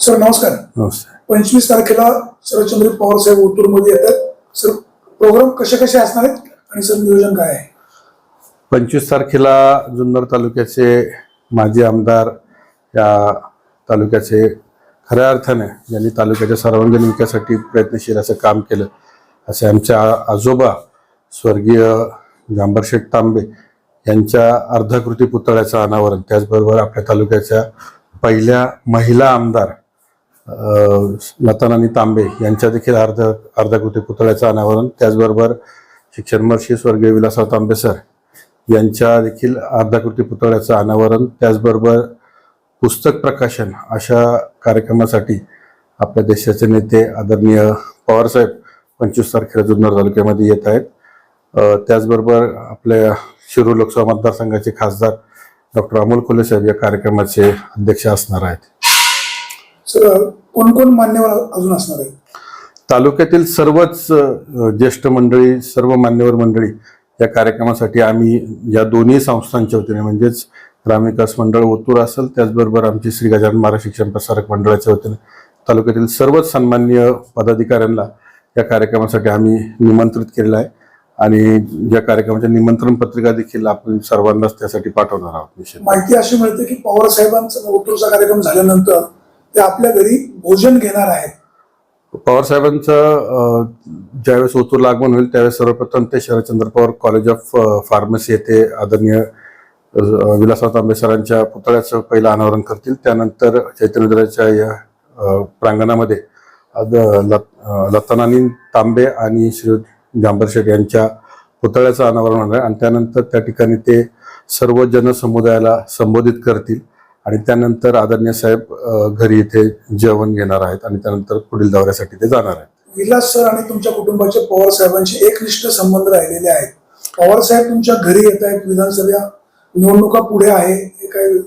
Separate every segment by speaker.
Speaker 1: Sir नमस्कार. पंचवीस तारखेला शरदचंद्र पवार साहेब ओतूरमध्ये येतात. सर प्रोग्राम कसे कसे असणार आहेत आणि सर नियोजन काय आहे?
Speaker 2: पंचवीस तारखेला जुन्नर तालुक्याचे माजी आमदार या तालुक्याचे खऱ्या अर्थाने ज्यांनी तालुक्याच्या सर्वांगीण विकासासाठी प्रयत्नशील असं काम केलं. असे आमचे आ- आजोबा स्वर्गीय जांबरशेठ तांबे यांच्या अर्धाकृती पुतळ्याचं अनावरण त्याचबरोबर आपल्या तालुक्याच्या पहिल्या महिला आमदार लतानानी तांबे यांच्या देखील अर्ध अर्धाकृती पुतळ्याचं अनावरण. त्याचबरोबर शिक्षणमर्षी स्वर्गीय विलासराव तांबे सर यांच्या देखील अर्धाकृती पुतळ्याचं अनावरण. त्याचबरोबर पुस्तक प्रकाशन अशा कार्यक्रमासाठी आपल्या देशाचे नेते आदरणीय पवारसाहेब पंचवीस तारखेला जुन्नर तालुक्यामध्ये येत आहेत. त्याचबरोबर आपल्या शिरूर लोकसभा मतदारसंघाचे खासदार डॉक्टर अमोल कोले साहेब या कार्यक्रमाचे अध्यक्ष असणार आहेत.
Speaker 1: सर कोण कोण मान्यवर अजून असणार आहेत?
Speaker 2: तालुक्यातील सर्वच ज्येष्ठ मंडळी सर्व मान्यवर मंडळी या कार्यक्रमासाठी आम्ही या दोन्ही संस्थांच्या वतीने म्हणजेच ग्रामविकास मंडळ ओतूर असेल त्याचबरोबर आमची श्री गजानन महाराज शिक्षण प्रसारक मंडळाच्या वतीने तालुक्यातील सर्वच सन्मान्य पदाधिकाऱ्यांना या कार्यक्रमासाठी आम्ही निमंत्रित केलेलं आहे. आणि या कार्यक्रमाच्या निमंत्रण पत्रिका देखील आपण सर्वांनाच त्यासाठी पाठवणार आहोत
Speaker 1: माहिती अशी मिळते की पवार साहेबांचा ओतूरचा कार्यक्रम झाल्यानंतर ते आपल्या घरी भोजन घेणार आहेत.
Speaker 2: पवार साहेबांचं ज्यावेळेस ओतूर आगमन होईल त्यावेळेस सर्वप्रथम ते Sharadchandra Pawar college of pharmacy येथे आदरणीय अ, विलासराव तांबे सरांच्या पुतळ्याचं पहिलं अनावरण करतील. त्यानंतर चैतन्यदराच्या या प्रांगणामध्ये लत- लतानानी तांबे आणि श्री जांबर यांच्या पुतळ्याचं अनावरण होणार आहे. आणि त्यानंतर त्या ठिकाणी ते सर्व जनसमुदायाला संबोधित करतील. आणि त्यानंतर आदरणीय साहेब घरी इथे जेवण घेणार आहेत आणि त्यानंतर पुढील दौऱ्यासाठी ते जाणार आहेत.
Speaker 1: विलास सर आणि तुमच्या कुटुंबाचे पवार साहेबांचे एकनिष्ठ संबंध राहिलेले आहेत. पवार साहेब तुमच्या घरी येत आहेत विधानसभा निवडणुका पुढे आहे हे काही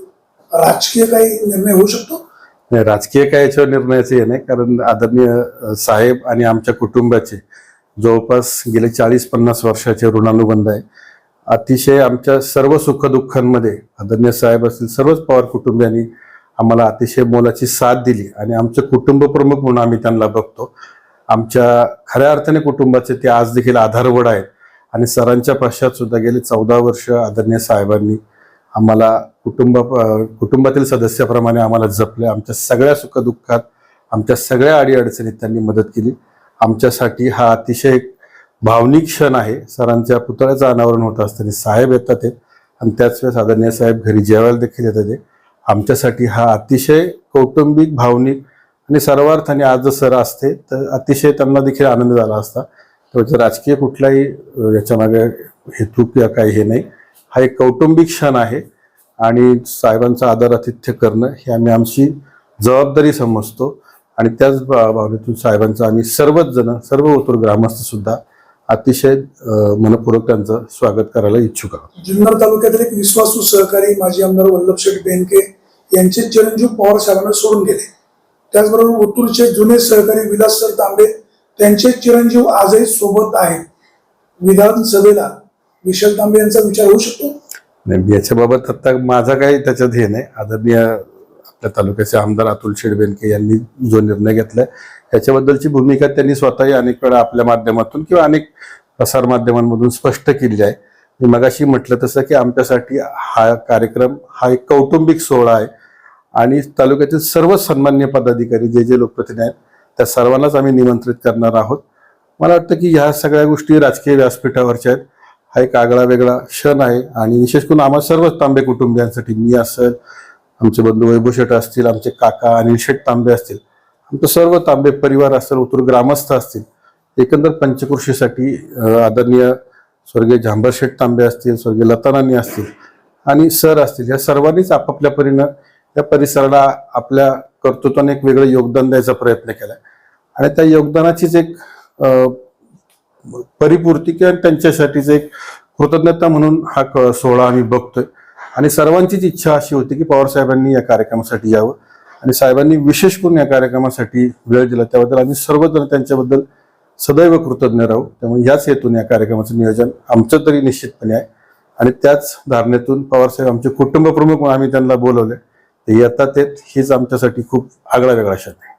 Speaker 1: राजकीय काही निर्णय होऊ शकतो?
Speaker 2: नाही, राजकीय काय याच्यावर निर्णयाचे हे नाही कारण आदरणीय साहेब आणि आमच्या कुटुंबाचे जवळपास गेले चाळीस पन्नास वर्षाचे ऋणानुबंध आहे. अतिशय आमच्या सर्व सुखदुःखांमध्ये आदरणीय साहेब असतील सर्वच पवार कुटुंबियांनी आम्हाला अतिशय मोलाची साथ दिली आणि आमचं कुटुंब प्रमुख म्हणून आम्ही त्यांना बघतो. आमच्या खऱ्या अर्थाने कुटुंबाचे ते आज देखील आधारवड आहेत आणि सरांच्या पश्चात सुद्धा गेले चौदा वर्ष आदरणीय साहेबांनी आम्हाला कुटुंब कुटुंबातील सदस्याप्रमाणे आम्हाला जपले. आमच्या सगळ्या सुखदुःखात आमच्या सगळ्या अडीअडचणीत त्यांनी मदत केली. आमच्यासाठी हा अतिशय भावनिक क्षण आहे. सरांच्या पुतळ्याचं अनावरण होत असताना साहेब येतात ते. आणि त्याच वेळेस आदरणीय साहेब घरी जेवायला देखील येतात ते. आमच्यासाठी हा अतिशय कौटुंबिक भावनिक आणि सर्वार्थाने आज जर सर असते तर अतिशय त्यांना देखील आनंद झाला असता. त्यामुळे राजकीय कुठलाही याच्यामागे हेतू किंवा काही हे नाही. हा एक कौटुंबिक क्षण आहे. आणि साहेबांचा आदर आतिथ्य करणं हे आम्ही आमची जबाबदारी समजतो. आणि त्याच भावनेतून साहेबांचा आम्ही सर्वच जण सर्व ओतूर ग्रामस्थ सुद्धा अतिशय मनपूर्वक त्यांचं स्वागत करायला इच्छुक आहोत.
Speaker 1: जुन्नर तालुक्यातील एक विश्वासू सहकारी माजी आमदार वल्लभ शेठ बेनके यांचे चिरंजीव पवार साहेबांना सोडून गेले. त्याचबरोबर ओतूरचे जुने सहकारी विलास सर तांबे त्यांचे चिरंजीव आजही सोबत आहेत. विधानसभेला विशाल तांबे यांचा विचार होऊ शकतो?
Speaker 2: नाही, याच्याबाबत आता माझा काही त्याच्यात हे नाही. आदरणीय आपल्या तालुक्याचे आमदार अतुल शेडबेनके यांनी जो निर्णय घेतलाय याच्याबद्दलची भूमिका त्यांनी स्वतःही अनेक वेळा आपल्या माध्यमातून किंवा अनेक प्रसारमाध्यमांमधून स्पष्ट केली आहे. मी मगाशी म्हटलं तसं की आमच्यासाठी हा कार्यक्रम हा एक कौटुंबिक सोहळा आहे आणि तालुक्यातील सर्व सन्मान्य पदाधिकारी जे जे लोकप्रतिनिधी आहेत त्या सर्वांनाच आम्ही निमंत्रित करणार आहोत. मला वाटतं की ह्या सगळ्या गोष्टी राजकीय व्यासपीठावरच्या आहेत. हा एक आगळा वेगळा क्षण आहे आणि विशेष करून आम्हा सर्व तांबे कुटुंबियांसाठी मी असेल आमचे बंधू वैभव शेठ असतील आमचे काका अनिल शेठ तांबे असतील आमचं सर्व तांबे परिवार असेल उतूर ग्रामस्थ असतील एकंदर पंचकृषीसाठी आदरणीय स्वर्गीय झांबर शेठ तांबे असतील स्वर्गीय लतानानी असतील आणि सर असतील या सर्वांनीच आपापल्या परीनं या परिसराला आपल्या कर्तृत्वाने एक वेगळं योगदान द्यायचा प्रयत्न केला आणि त्या योगदानाचीच एक परिपूर्ती किंवा त्यांच्यासाठीच एक कृतज्ञता म्हणून हा क- सोहळा आम्ही बघतोय. आणि सर्वांचीच इच्छा अशी होती की पवार साहेबांनी या कार्यक्रमासाठी यावं. आणि साहेबांनी विशेष करून या कार्यक्रमासाठी वेळ दिला. त्याबद्दल आम्ही सर्वजण त्यांच्याबद्दल सदैव कृतज्ञ राहू. त्यामुळे याच हेतून या कार्यक्रमाचं नियोजन आमचं तरी निश्चितपणे आहे. आणि त्याच धारणेतून पवारसाहेब आमचे कुटुंब प्रमुख म्हणून आम्ही त्यांना बोलवले ते येतात ते हीच आमच्यासाठी खूप आगळा वेगळा क्षण आहे.